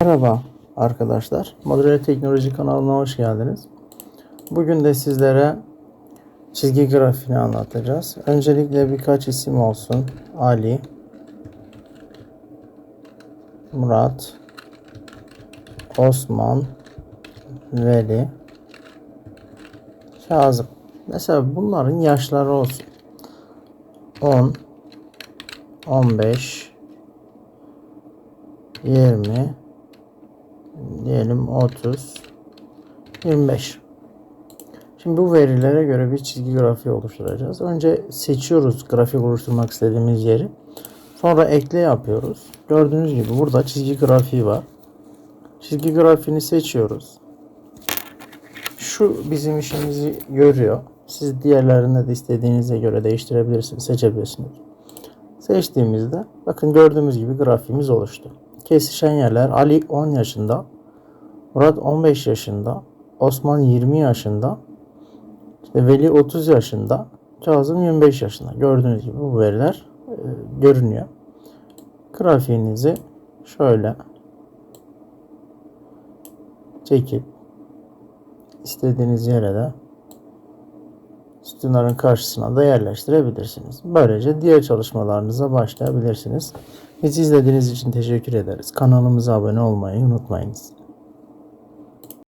Merhaba arkadaşlar. Modüler Teknoloji kanalına hoş geldiniz. Bugün de sizlere çizgi grafiğini anlatacağız. Öncelikle birkaç isim olsun. Ali, Murat, Osman, Veli, Kazım. Mesela bunların yaşları olsun. 10, 15, 20 diyelim 30 25 Şimdi bu verilere göre bir çizgi grafiği oluşturacağız. Önce seçiyoruz grafik oluşturmak istediğimiz yeri. Sonra ekle yapıyoruz. Gördüğünüz gibi burada çizgi grafiği var. Çizgi grafiğini seçiyoruz. Şu bizim işimizi görüyor. Siz diğerlerinde de istediğinize göre değiştirebilirsiniz, seçebilirsiniz. Seçtiğimizde bakın gördüğümüz gibi grafiğimiz oluştu. Kesişen yerler Ali 10 yaşında, Murat 15 yaşında, Osman 20 yaşında, işte Veli 30 yaşında, Kazım 25 yaşında. Gördüğünüz gibi bu veriler e, görünüyor. Grafiğinizi şöyle çekip istediğiniz yere de sütunların karşısına da yerleştirebilirsiniz. Böylece diğer çalışmalarınıza başlayabilirsiniz. Bizi izlediğiniz için teşekkür ederiz. Kanalımıza abone olmayı unutmayınız.